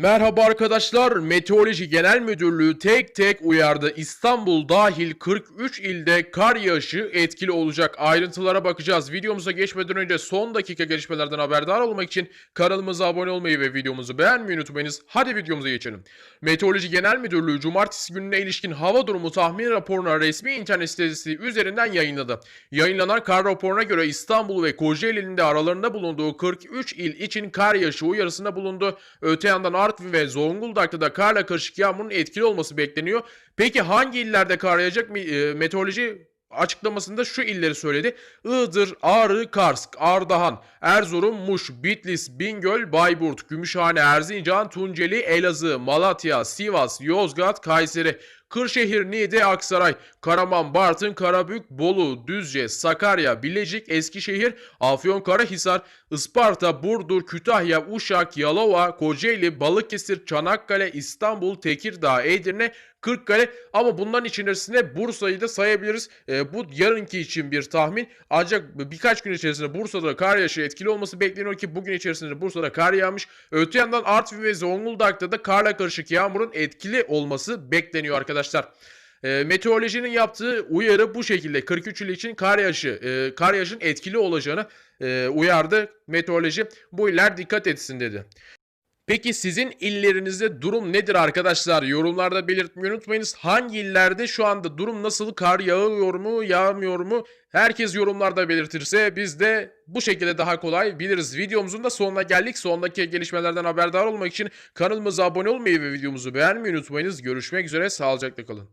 Merhaba arkadaşlar. Meteoroloji Genel Müdürlüğü tek tek uyardı. İstanbul dahil 43 ilde kar yağışı etkili olacak. Ayrıntılara bakacağız. Videomuza geçmeden önce son dakika gelişmelerden haberdar olmak için kanalımıza abone olmayı ve videomuzu beğenmeyi unutmayınız. Hadi videomuza geçelim. Meteoroloji Genel Müdürlüğü cumartesi gününe ilişkin hava durumu tahmin raporunu resmi internet sitesi üzerinden yayınladı. Yayınlanan kar raporuna göre İstanbul ve Kocaeli'nin de aralarında bulunduğu 43 il için kar yağışı uyarısında bulundu. Öte yandan Artvin ve Zonguldak'ta da karla karışık yağmurun etkili olması bekleniyor. Peki hangi illerde kar yağacak? E, Meteoroloji açıklamasında şu illeri söyledi. Iğdır, Ağrı, Kars, Ardahan, Erzurum, Muş, Bitlis, Bingöl, Bayburt, Gümüşhane, Erzincan, Tunceli, Elazığ, Malatya, Sivas, Yozgat, Kayseri, Kırşehir, Niğde, Aksaray, Karaman, Bartın, Karabük, Bolu, Düzce, Sakarya, Bilecik, Eskişehir, Afyonkarahisar, Isparta, Burdur, Kütahya, Uşak, Yalova, Kocaeli, Balıkesir, Çanakkale, İstanbul, Tekirdağ, Edirne, Kırıkkale ama bunların içerisinde Bursa'yı da sayabiliriz. Ee, bu yarınki için bir tahmin. Ancak birkaç gün içerisinde Bursa'da kar yağışı etkili olması bekleniyor ki bugün içerisinde Bursa'da kar yağmış. Öte yandan Artvin ve Zonguldak'ta da karla karışık yağmurun etkili olması bekleniyor arkadaşlar. E, meteorolojinin yaptığı uyarı bu şekilde. 43 il için kar yağışı, e, kar yağışın etkili olacağını e, uyardı meteoroloji. Bu iller dikkat etsin dedi. Peki sizin illerinizde durum nedir arkadaşlar? Yorumlarda belirtmeyi unutmayınız. Hangi illerde şu anda durum nasıl? Kar yağıyor mu, yağmıyor mu? Herkes yorumlarda belirtirse biz de bu şekilde daha kolay biliriz. Videomuzun da sonuna geldik. Sondaki gelişmelerden haberdar olmak için kanalımıza abone olmayı ve videomuzu beğenmeyi unutmayınız. Görüşmek üzere, sağlıcakla kalın.